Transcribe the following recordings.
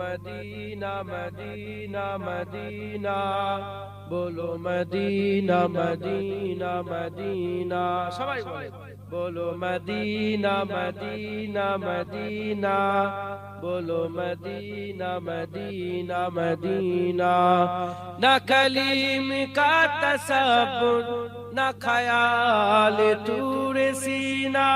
Medina Medina Medina. বলো Medina Medina Medina সবাই বলো। Medina Medina Medina. বলো মদিনা মদিনা মদিনা। না কলিম কা তসব না খয়াল তুর সিনা।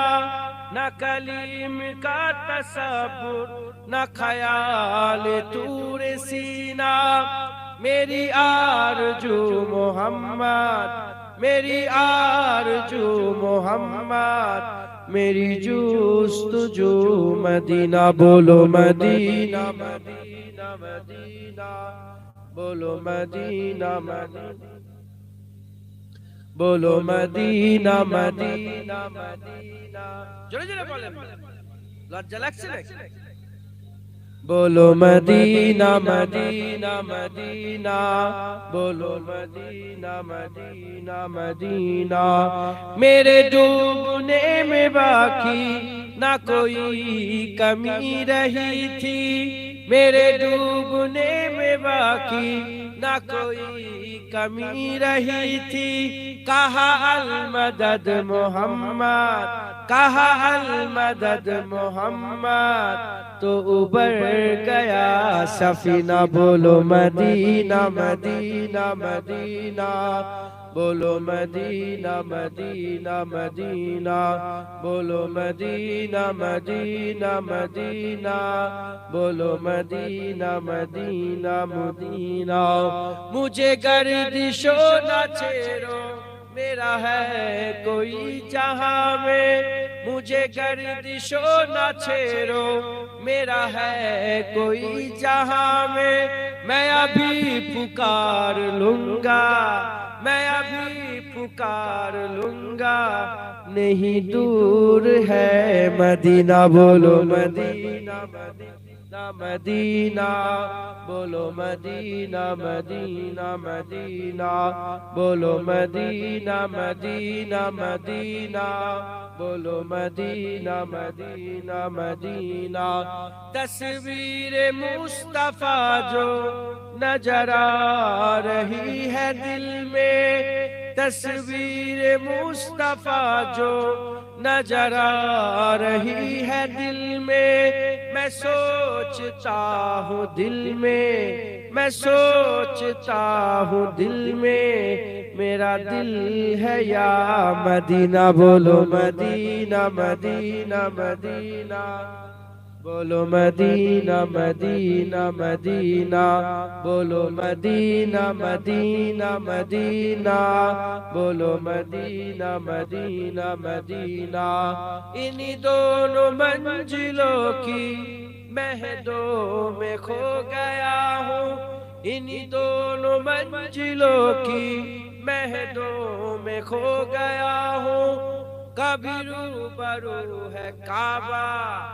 না কলিম কা তসবুর, না খয়াল তুর সিনা। মেরি আরজু মোহাম্মদ, মেরি আরজু মোহাম্মদ, মেরি জুস্ত জু মদিনা, বলো মদিনা মদিনা মদিনা, বলো মদিনা মদিনা। بولو مدینہ مدینہ مدینہ بولو مدینہ مدینہ مدینہ۔ بولو مدینہ مدینہ مدینہ۔ میرے ڈوبنے میں باقی نہ کوئی کمی رہی تھی۔ میرے ڈوبنے میں باقی نہ کوئی کمی رہی تھی۔ کہا المدد محمد، کہا المدد محمد تو ابر گیا سفینہ بولو مدینہ مدینہ مدینہ بولو مدینہ مدینہ مدینہ بولو مدینہ مدینہ مدینہ بولو مدینہ مدینہ مدینہ مجھے گردش و نہ چھیڑو میرا ہے کوئی جہاں میں مجھے گردش و نہ چھیڑو میرا ہے کوئی جہاں میں میں ابھی پکار لوں گا، میں ابھی پکار لوں گا۔ نہیں دور ہے مدینہ، بولو مدینہ مدینہ۔ مدینہ بولو مدینہ مدینہ مدینہ، بولو مدینہ مدینہ مدینہ، بولو مدینہ مدینہ مدینہ۔ تصویر مصطفیٰ جو نظر آ رہی ہے دل میں تصویر مصطفیٰ جو نظر آ رہی ہے دل میں میں سوچتا ہوں دل میں میں سوچتا ہوں دل میں، میرا دل ہے یا مدینہ، بولو مدینہ مدینہ مدینہ۔ بولو مدینہ مدینہ مدینہ، بولو مدینہ مدینہ مدینہ، بولو مدینہ مدینہ مدینہ۔ انہی دونوں منزلوں کی مہدوں میں کھو گیا ہوں۔ انہی دونوں منزلوں کی مہدوں میں کھو گیا ہوں۔ کبھی روبرو ہے کعبہ۔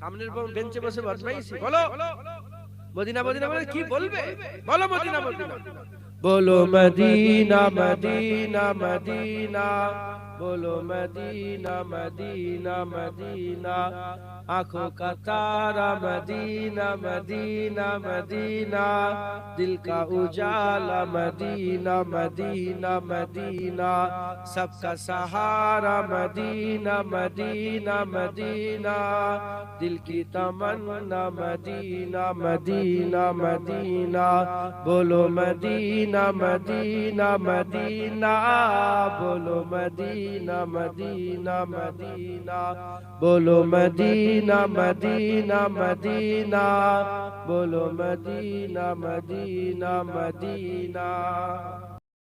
সামনের বেঞ্চে বসে বদমাইছি বলো মদিনা মদিনা বলে কি বলবে? বলো মদিনা মদিনা। বলো মদিনা মদিনা মদিনা। بولو مدینہ مدینہ مدینہ۔ آنکھوں کا تارا، مدینہ مدینہ مدینہ۔ دل کا اجالا، مدینہ مدینہ مدینہ۔ سب کا سہارا، مدینہ مدینہ مدینہ۔ دل کی تمنا، مدینہ مدینہ مدینہ۔ بولو مدینہ مدینہ مدینہ۔ بولو مدینہ۔ مدینہ مدینہ مدینہ بولو مدینہ مدینہ مدینہ بولو مدینہ مدینہ مدینہ۔